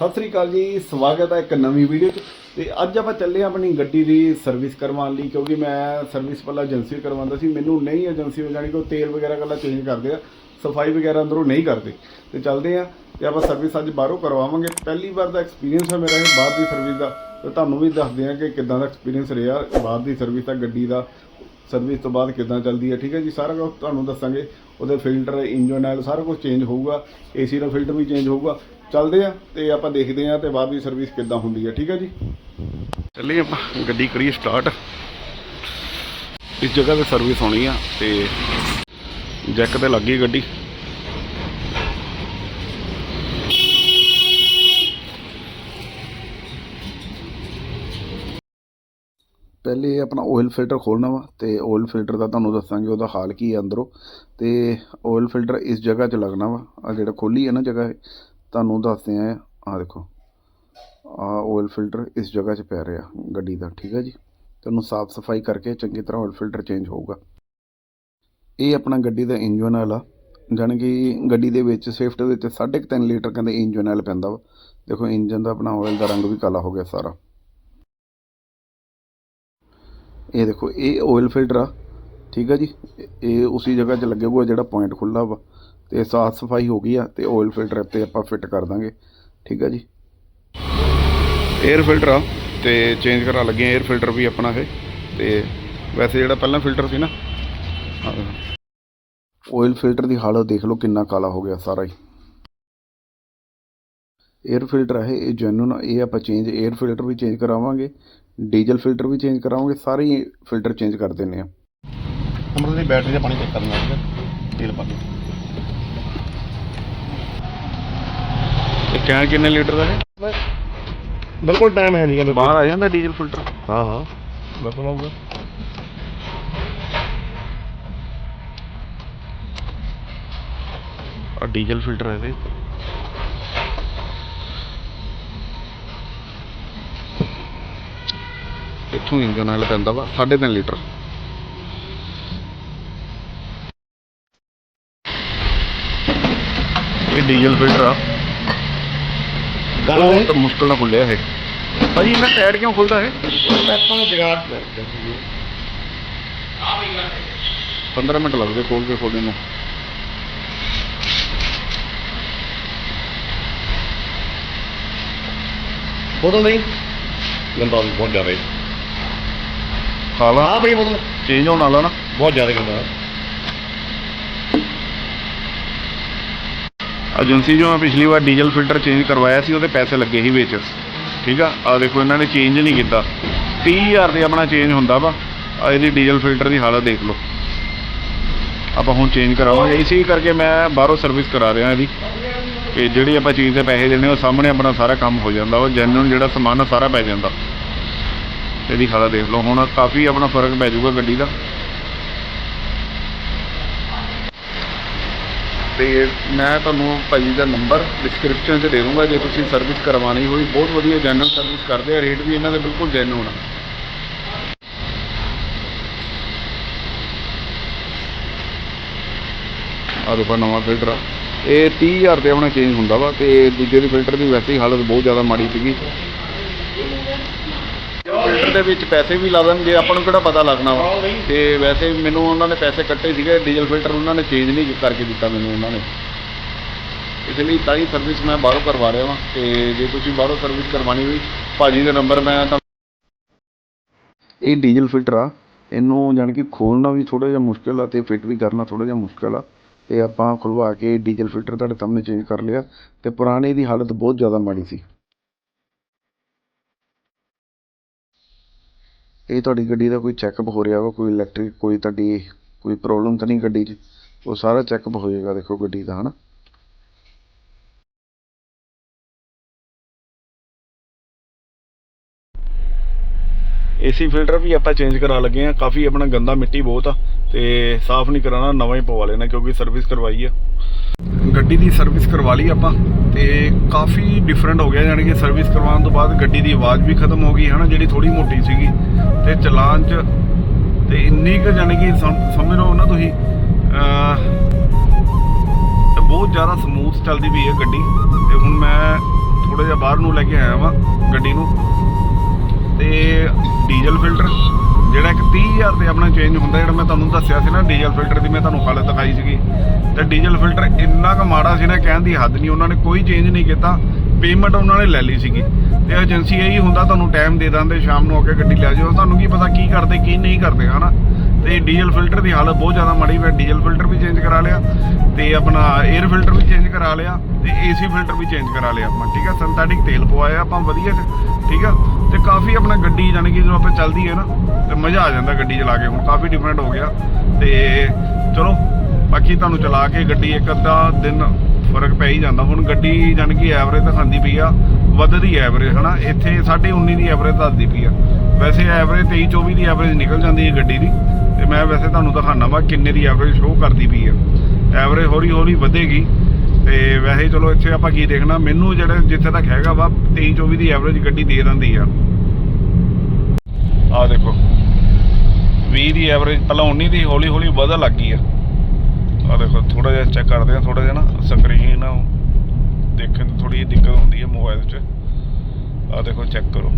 ਸਤਿ ਸ੍ਰੀ ਅਕਾਲ ਜੀ, ਸਵਾਗਤ ਹੈ ਇੱਕ ਨਵੀਂ ਵੀਡੀਓ 'ਚ। ਤੇ ਅੱਜ ਆਪਾਂ ਚੱਲੇ ਹਾਂ ਆਪਣੀ ਗੱਡੀ ਦੀ ਸਰਵਿਸ ਕਰਵਾਉਣ ਲਈ, ਕਿਉਂਕਿ ਮੈਂ ਸਰਵਿਸ ਪਹਿਲਾਂ ਏਜੰਸੀ ਕਰਵਾਉਂਦਾ ਸੀ। ਮੈਨੂੰ ਨਹੀਂ ਏਜੰਸੀ ਵਿੱਚ ਜਾਣੀ ਕਿ ਤੇਲ ਵਗੈਰਾ ਕੱਲਾ ਚੇਂਜ ਕਰਦੇ ਆ, ਸਫ਼ਾਈ ਵਗੈਰਾ ਅੰਦਰੋਂ ਨਹੀਂ ਕਰਦੇ। ਤੇ ਚੱਲਦੇ ਆ ਤੇ ਆਪਾਂ ਸਰਵਿਸ ਅੱਜ ਬਾਹਰੋਂ ਕਰਵਾਵਾਂਗੇ। ਪਹਿਲੀ ਵਾਰ ਦਾ ਐਕਸਪੀਰੀਅੰਸ ਹੈ ਮੇਰਾ ਇਹ ਬਾਹਰ ਦੀ ਸਰਵਿਸ ਦਾ। ਤੇ ਤੁਹਾਨੂੰ ਵੀ ਦੱਸਦੇ ਆ ਕਿ ਕਿੱਦਾਂ ਦਾ ਐਕਸਪੀਰੀਅੰਸ ਰਿਹਾ ਬਾਹਰ ਦੀ ਸਰਵਿਸ ਦਾ, ਗੱਡੀ ਦਾ। ਸਰਵਿਸ ਤੋਂ ਬਾਅਦ ਕਿੱਦਾਂ ਚੱਲਦੀ ਹੈ, ਠੀਕ ਹੈ ਜੀ, ਸਾਰਾ ਕੁਝ ਤੁਹਾਨੂੰ ਦੱਸਾਂਗੇ। ਉਹਦੇ ਫਿਲਟਰ ਇੰਜਨ ਆਇਲ ਸਾਰਾ ਕੁਝ ਚੇਂਜ ਹੋਊਗਾ। ਏਸੀ ਦਾ ਫਿਲਟਰ ਵੀ ਚੇਂਜ ਹੋਊਗਾ। ਚੱਲਦੇ ਆ ਤੇ ਆਪਾਂ ਦੇਖਦੇ ਆ ਤੇ ਬਾਅਦ ਦੀ ਸਰਵਿਸ ਕਿੱਦਾਂ ਹੁੰਦੀ ਹੈ, ਠੀਕ ਹੈ ਜੀ? ਚੱਲੇ ਆਪਾਂ, ਗੱਡੀ ਕਰੀਏ ਸਟਾਰਟ ਇਸ ਜਗ੍ਹਾ ਤੇ ਸਰਵਿਸ ਹੋਣੀ ਆ ਤੇ ਜੈਕ ਤੇ ਲੱਗੀ ਗੱਡੀ। ਪਹਿਲੇ ਆਪਣਾ ਆਇਲ ਫਿਲਟਰ ਖੋਲਣਾ ਵਾ ਤੇ ਆਇਲ ਫਿਲਟਰ ਦਾ ਤੁਹਾਨੂੰ ਦੱਸਾਂਗੇ ਉਹਦਾ ਹਾਲ ਕੀ ਹੈ ਅੰਦਰੋਂ। ਤੇ ਆਇਲ ਫਿਲਟਰ ਇਸ ਜਗ੍ਹਾ 'ਚ ਲੱਗਣਾ ਵਾ ਆ ਜਿਹੜਾ ਖੋਲੀ ਹੈ ਨਾ ਜਗ੍ਹਾ, ਤੁਹਾਨੂੰ ਦੱਸਦੇ ਆ ਆ ਦੇਖੋ ਆ ਆਇਲ ਫਿਲਟਰ ਇਸ ਜਗ੍ਹਾ 'ਚ ਪੈ ਰਿਹਾ ਗੱਡੀ ਦਾ, ਠੀਕ ਹੈ ਜੀ? ਤੁਹਾਨੂੰ ਸਾਫ਼ ਸਫ਼ਾਈ ਕਰਕੇ ਚੰਗੀ ਤਰ੍ਹਾਂ ਆਇਲ ਫਿਲਟਰ ਚੇਂਜ ਹੋਊਗਾ। ਇਹ ਆਪਣਾ ਗੱਡੀ ਦਾ ਇੰਜਨ ਆਇਲ ਆ, ਜਾਣੀ ਕਿ ਗੱਡੀ ਦੇ ਵਿੱਚ ਸਵਿਫਟ ਦੇ ਵਿੱਚ 3.5 ਲੀਟਰ ਕਹਿੰਦੇ ਇੰਜਨ ਆਇਲ ਪੈਂਦਾ ਵਾ। ਦੇਖੋ ਇੰਜਨ ਦਾ ਆਪਣਾ ਆਇਲ ਦਾ ਰੰਗ ਵੀ ਕਾਲਾ ਹੋ ਗਿਆ ਸਾਰਾ। ਇਹ ਦੇਖੋ, ਇਹ ਆਇਲ ਫਿਲਟਰ ਆ, ਠੀਕ ਆ ਜੀ? ਇਹ ਉਸੇ ਜਗ੍ਹਾ 'ਚ ਲੱਗਿਆ ਹੋਇਆ ਜਿਹੜਾ ਪੁਆਇੰਟ ਖੁੱਲਾ ਵਾ, ਤੇ ਸਾਫ਼ ਸਫ਼ਾਈ ਹੋ ਗਈ ਆ, ਤੇ ਆਇਲ ਫਿਲਟਰ 'ਤੇ ਆਪਾਂ ਫਿੱਟ ਕਰ ਦਾਂਗੇ, ਠੀਕ ਆ ਜੀ? 에ਅਰ ਫਿਲਟਰ ਆ, ਤੇ ਚੇਂਜ ਕਰਾ ਲੱਗੇ 에ਅਰ ਫਿਲਟਰ ਵੀ ਆਪਣਾ ਇਹ, ਤੇ ਵੈਸੇ ਜਿਹੜਾ ਪਹਿਲਾਂ ਫਿਲਟਰ ਸੀ ਨਾ ਆਇਲ ਫਿਲਟਰ ਦੀ ਹਾਲਤ ਦੇਖ ਲਓ, ਕਿੰਨਾ ਕਾਲਾ ਹੋ ਗਿਆ ਸਾਰਾ ਹੀ। 에ਅਰ ਫਿਲਟਰ ਹੈ ਇਹ ਜੈਨੂਨ ਇਹ ਆਪਾਂ ਚੇਂਜ 에ਅਰ ਫਿਲਟਰ ਵੀ ਚੇਂਜ ਕਰਾਵਾਂਗੇ ਡੀਜ਼ਲ ਫਿਲਟਰ ਵੀ ਚੇਂਜ ਕਰਾਵਾਂਗੇ ਸਾਰੇ ਹੀ ਫਿਲਟਰ ਚੇਂਜ ਕਰ ਦਿੰਨੇ ਆ। ਅਮਰਤ ਦੀ ਬੈਟਰੀ ਦਾ ਪਾਣੀ ਚੈੱਕ ਕਰਨਾ ਹੈ ਤੇਲ ਪਾ ਕੇ। ਤੇ ਕੈਨ ਕਿੰਨੇ ਲੀਟਰ ਦਾ ਹੈ? ਬਿਲਕੁਲ ਟਾਈਮ ਹੈ ਨਹੀਂਗਾ ਬਾਹਰ ਆ ਜਾਂਦਾ ਡੀਜ਼ਲ ਫਿਲਟਰ? ਹਾਂ ਹਾਂ। ਬਿਲਕੁਲ ਆਊਗਾ। ਆ ਡੀਜ਼ਲ ਫਿਲਟਰ ਹੈ ਇਹਦੇ। ਇੱਥੋਂ ਇੰਜਨ ਆਇਲ ਪੈਂਦਾ ਵਾ 3.5 ਲੀਟਰ। ਇਹ ਡੀਜ਼ਲ ਫਿਲਟਰ ਆ। ਗੱਲ ਬਹੁਤ ਮੁਸ਼ਕਲ ਨਾਲ ਖੁੱਲਿਆ ਇਹ। ਭਾਜੀ ਇਹਨਾਂ ਟਾਇਰ ਕਿਉਂ ਖੁੱਲਦਾ ਇਹ? ਪੈਪਾਂ ਦਾ ਜਗਾੜ 15 ਮਿੰਟ ਲੱਗਦੇ ਖੋਲ ਕੇ ਖੋਲਣ ਨੂੰ। ਨਹੀਂ ਗੰਦਾ ਵੀ ਜ਼ਿਆਦਾ ਖਾਲਾ ਹਾਂ ਬਈ ਬੋਤਲ। ਚੇਂਜ ਹੋਣ ਵਾਲਾ ਨਾ। ਬਹੁਤ ਜ਼ਿਆਦਾ ਗੰਦਾ। ਏਜੰਸੀ ਜੋ ਮੈਂ ਪਿਛਲੀ ਵਾਰ ਡੀਜ਼ਲ ਫਿਲਟਰ ਚੇਂਜ ਕਰਵਾਇਆ ਸੀ ਉਹਦੇ ਪੈਸੇ ਲੱਗੇ ਸੀ ਵਿੱਚ। ਠੀਕ ਆ? ਆ ਦੇਖੋ ਇਹਨਾਂ ਨੇ ਚੇਂਜ ਨਹੀਂ ਕੀਤਾ। 30000 ਦੇ ਆਪਣਾ ਚੇਂਜ ਹੁੰਦਾ ਵਾ। ਆ ਇਹਦੀ ਡੀਜ਼ਲ ਫਿਲਟਰ ਦੀ ਹਾਲਤ ਦੇਖ ਲਓ। ਆਪਾਂ ਹੁਣ ਚੇਂਜ ਕਰਾਵਾਂਗੇ। ਇਸੇ ਕਰਕੇ ਮੈਂ ਬਾਹਰੋਂ ਸਰਵਿਸ ਕਰਾ ਰਿਹਾ ਇਹਦੀ। ਕਿ ਜਿਹੜੀ ਆਪਾਂ ਚੀਜ਼ ਦੇ ਪੈਸੇ ਦੇਣੇ ਉਹ ਸਾਹਮਣੇ ਆਪਣਾ ਸਾਰਾ ਕੰਮ ਹੋ ਜਾਂਦਾ। ਉਹ ਜੈਨੂਨ ਜਿਹੜਾ ਸਮਾਨ ਆ ਸਾਰਾ ਪੈ ਜਾਂਦਾ। ਇਹਦੀ ਹਾਲਤ ਦੇਖ ਲਓ। ਹੁਣ ਕਾਫੀ ਆਪਣਾ ਫ਼ਰਕ ਪੈ ਜਾਊਗਾ ਗੱਡੀ ਦਾ। ਤੇ ਮੈਂ ਤੁਹਾਨੂੰ ਭਾਜੀ ਦਾ ਨੰਬਰ ਡਿਸਕ੍ਰਿਪਸ਼ਨ 'ਚ ਦੇ ਦੂੰਗਾ ਜੇ ਤੁਸੀਂ ਸਰਵਿਸ ਕਰਵਾਉਣੀ ਹੋਈ, ਬਹੁਤ ਵਧੀਆ ਜੈਨੂਅਲ ਸਰਵਿਸ ਕਰਦੇ ਆ। ਰੇਟ ਵੀ ਇਹਨਾਂ ਦੇ ਬਿਲਕੁਲ ਜੈਨੂਨ ਆ। ਆ ਦੇਖੋ ਨਵਾਂ ਫਿਲਟਰ ਆ। ਇਹ 30000 ਤੇ ਆਪਣਾ ਚੇਂਜ ਹੁੰਦਾ ਵਾ ਤੇ ਦੂਜੇ ਦੀ ਫਿਲਟਰ ਦੀ ਵੈਸੇ ਹੀ ਹਾਲਤ ਬਹੁਤ ਜ਼ਿਆਦਾ ਮਾੜੀ ਸੀਗੀ। ਫਿਲਟਰ ਦੇ ਵਿੱਚ ਪੈਸੇ ਵੀ ਲਾ ਦੇਣਗੇ, ਆਪਾਂ ਨੂੰ ਕਿਹੜਾ ਪਤਾ ਲੱਗਣਾ ਵਾ? ਤੇ ਵੈਸੇ ਮੈਨੂੰ ਉਹਨਾਂ ਨੇ ਪੈਸੇ ਕੱਟੇ ਸੀਗੇ ਡੀਜ਼ਲ ਫਿਲਟਰ ਉਹਨਾਂ ਨੇ ਚੇਂਜ ਨਹੀਂ ਕਰਕੇ ਦਿੱਤਾ ਮੈਨੂੰ ਉਹਨਾਂ ਨੇ। ਇਸ ਲਈ ਤਾਂ ਹੀ ਸਰਵਿਸ ਮੈਂ ਬਾਹਰੋਂ ਕਰਵਾ ਰਿਹਾ ਵਾਂ, ਤੇ ਜੇ ਤੁਸੀਂ ਬਾਹਰੋਂ ਸਰਵਿਸ ਕਰਵਾਉਣੀ ਹੋਈ, ਭਾਜੀ ਦਾ ਨੰਬਰ ਮੈਂ ਤਾਂ ਇਹ ਡੀਜ਼ਲ ਫਿਲਟਰ ਆ, ਇਹਨੂੰ ਜਾਣੀ ਕਿ ਖੋਲਣਾ ਵੀ ਥੋੜਾ ਜਿਹਾ ਮੁਸ਼ਕਿਲ ਆ ਤੇ ਫਿੱਟ ਵੀ ਕਰਨਾ ਥੋੜਾ ਜਿਹਾ ਮੁਸ਼ਕਿਲ ਆ। ਤੇ ਆਪਾਂ ਖੁਲਵਾ ਕੇ ਡੀਜ਼ਲ ਫਿਲਟਰ ਤੁਹਾਡੇ ਸਾਹਮਣੇ ਚੇਂਜ ਕਰ ਲਿਆ, ਤੇ ਪੁਰਾਣੇ ਦੀ ਹਾਲਤ ਬਹੁਤ ਜ਼ਿਆਦਾ ਮਾੜੀ ਸੀ। ਇਹ ਤੁਹਾਡੀ ਗੱਡੀ ਦਾ ਕੋਈ ਚੈੱਕਅਪ ਹੋ ਰਿਹਾ ਵਾ, ਕੋਈ ਇਲੈਕਟ੍ਰਿਕ ਕੋਈ ਤੁਹਾਡੀ ਕੋਈ ਪ੍ਰੋਬਲਮ ਤਾਂ ਨਹੀਂ ਗੱਡੀ 'ਚ? ਉਹ ਸਾਰਾ ਚੈੱਕਅਪ ਹੋ ਜਾਏਗਾ ਦੇਖੋ ਗੱਡੀ ਦਾ ਹੈ ਨਾ ਏਸੀ ਫਿਲਟਰ ਵੀ ਆਪਾਂ ਚੇਂਜ ਕਰਾ ਲੱਗੇ ਆ। ਕਾਫੀ ਆਪਣਾ ਗੰਦਾ ਮਿੱਟੀ ਬਹੁਤ ਆ ਤੇ ਸਾਫ਼ ਨਹੀਂ ਕਰਾਣਾ, ਨਵਾਂ ਹੀ ਪਵਾ ਲੈਣਾ ਕਿਉਂਕਿ ਸਰਵਿਸ ਕਰਵਾਈ ਆ। ਗੱਡੀ ਦੀ ਸਰਵਿਸ ਕਰਵਾ ਲਈ ਆਪਾਂ ਤੇ ਕਾਫੀ ਡਿਫਰੈਂਟ ਹੋ ਗਿਆ, ਯਾਨੀ ਕਿ ਸਰਵਿਸ ਕਰਵਾਉਣ ਤੋਂ ਬਾਅਦ ਗੱਡੀ ਦੀ ਆਵਾਜ਼ ਵੀ ਖਤਮ ਹੋ ਗਈ ਹੈ ਨਾ ਜਿਹੜੀ ਥੋੜੀ ਮੋਟੀ ਸੀਗੀ। ਤੇ ਚਲਾਨ 'ਚ ਤੇ ਇੰਨੀ ਕੁ ਯਾਨੀ ਕਿ ਸਮਝ ਲਓ ਨਾ ਤੁਸੀਂ ਬਹੁਤ ਜ਼ਿਆਦਾ ਸਮੂਥ ਚੱਲਦੀ ਪਈ ਹੈ ਗੱਡੀ। ਤੇ ਹੁਣ ਮੈਂ ਥੋੜਾ ਜਿਹਾ ਬਾਹਰ ਨੂੰ ਲੈ ਕੇ ਆਇਆ ਵਾਂ ਗੱਡੀ ਨੂੰ। ਤੇ ਡੀਜ਼ਲ ਫਿਲਟਰ, ਜਿਹੜਾ ਕਿ 30000 ਤੇ ਆਪਣਾ ਚੇਂਜ ਹੁੰਦਾ, ਜਿਹੜਾ ਮੈਂ ਤੁਹਾਨੂੰ ਦੱਸਿਆ ਸੀ ਨਾ, ਡੀਜ਼ਲ ਫਿਲਟਰ ਦੀ ਮੈਂ ਤੁਹਾਨੂੰ ਹਾਲਤ ਦਿਖਾਈ ਸੀਗੀ। ਤੇ ਡੀਜ਼ਲ ਫਿਲਟਰ ਇੰਨਾ ਕੁ ਮਾੜਾ ਸੀ ਨਾ, ਕਹਿਣ ਦੀ ਹੱਦ ਨਹੀਂ, ਉਹਨਾਂ ਨੇ ਕੋਈ ਚੇਂਜ ਨਹੀਂ ਕੀਤਾ। ਪੇਮੈਂਟ ਉਹਨਾਂ ਨੇ ਲੈ ਲਈ ਸੀਗੀ। ਤੇ ਏਜੰਸੀ ਇਹੀ ਹੁੰਦਾ, ਤੁਹਾਨੂੰ ਟਾਈਮ ਦੇ ਦਿੰਦੇ, ਸ਼ਾਮ ਨੂੰ ਆ ਕੇ ਗੱਡੀ ਲੈ ਜਾਓ। ਤੁਹਾਨੂੰ ਕੀ ਪਤਾ ਕੀ ਕਰਦੇ, ਕੀ ਨਹੀਂ ਕਰਦੇ, ਹਨਾ? ਤੇ ਡੀਜ਼ਲ ਫਿਲਟਰ ਦੀ ਹਾਲਤ ਬਹੁਤ ਜ਼ਿਆਦਾ ਮਾੜੀ ਮੈਂ ਡੀਜ਼ਲ ਫਿਲਟਰ ਵੀ ਚੇਂਜ ਕਰਾ ਲਿਆ, ਤੇ ਆਪਣਾ 에ਅਰ ਫਿਲਟਰ ਵੀ ਚੇਂਜ ਕਰਾ ਲਿਆ, ਤੇ ਏਸੀ ਫਿਲਟਰ ਵੀ ਚੇਂਜ ਕਰਾ ਲਿਆ ਆਪਾਂ, ਠੀਕ ਆ? ਸਿੰਥੈਟਿਕ ਤੇਲ ਪਵਾਇਆ ਆਪਾਂ, ਵਧੀਆ, ਠੀਕ ਆ? ਤੇ ਕਾਫੀ ਆਪਣਾ ਗੱਡੀ ਜਾਣੀ ਕਿ ਜਦੋਂ ਆਪਾਂ ਚੱਲਦੀ ਹੈ ਨਾ, ਤੇ ਮਜ਼ਾ ਆ ਜਾਂਦਾ ਗੱਡੀ ਚਲਾ ਕੇ। ਹੁਣ ਕਾਫੀ ਡਿਫਰੈਂਟ ਹੋ ਗਿਆ। ਤੇ ਚਲੋ, ਬਾਕੀ ਤੁਹਾਨੂੰ ਚਲਾ ਕੇ ਗੱਡੀ ਇੱਕ ਅੱਧਾ ਦਿਨ ਫ਼ਰਕ ਪੈ ਹੀ ਜਾਂਦਾ। ਹੁਣ ਗੱਡੀ ਜਾਣੀ ਕਿ ਐਵਰੇਜ ਤਾਂ ਖਾਂਦੀ ਪਈ ਆ, ਵੱਧਦੀ ਐਵਰੇਜ ਹਨਾ? ਇੱਥੇ 19.5 ਦੀ ਐਵਰੇਜ ਦੱਸਦੀ ਪਈ ਆ। ਵੈਸੇ ਐਵਰੇਜ 23 24 ਦੀ ਐਵਰੇਜ ਨਿਕਲ ਜਾਂਦੀ ਹੈ ਗੱਡੀ ਦੀ। ਤੇ ਮੈਂ ਵੈਸੇ ਤੁਹਾਨੂੰ ਦਿਖਾਣਾ ਵਾ ਕਿੰਨੇ ਦੀ ਐਵਰੇਜ ਸ਼ੋਅ ਕਰਦੀ ਪਈ ਆ। ਐਵਰੇਜ ਹੌਲੀ ਹੌਲੀ ਵਧੇਗੀ। ਤੇ ਵੈਸੇ ਚਲੋ ਇੱਥੇ ਆਪਾਂ ਕੀ ਦੇਖਣਾ, ਮੈਨੂੰ ਜਿਹੜੇ ਜਿੱਥੇ ਤੱਕ ਹੈਗਾ ਵਾ 23 24 ਦੀ ਐਵਰੇਜ ਗੱਡੀ ਦੇ ਦਿੰਦੀ ਆ। ਆ ਦੇਖੋ 20 ਦੀ ਐਵਰੇਜ ਪਹਿਲਾਂ 19 ਦੀ ਹੌਲੀ ਹੌਲੀ ਵਧਣ ਲੱਗ ਗਈ ਆ। ਆ ਦੇਖੋ ਥੋੜਾ ਜਿਹਾ ਚੈੱਕ ਕਰਦੇ ਆ ਥੋੜਾ ਜਿਹਾ ਨਾ ਸਕਰੀਨ ਦੇਖਣ 'ਚ ਥੋੜੀ ਜਿਹੀ ਦਿੱਕਤ ਹੁੰਦੀ ਹੈ ਮੋਬਾਈਲ 'ਚ। ਆ ਦੇਖੋ ਚੈੱਕ ਕਰੋ।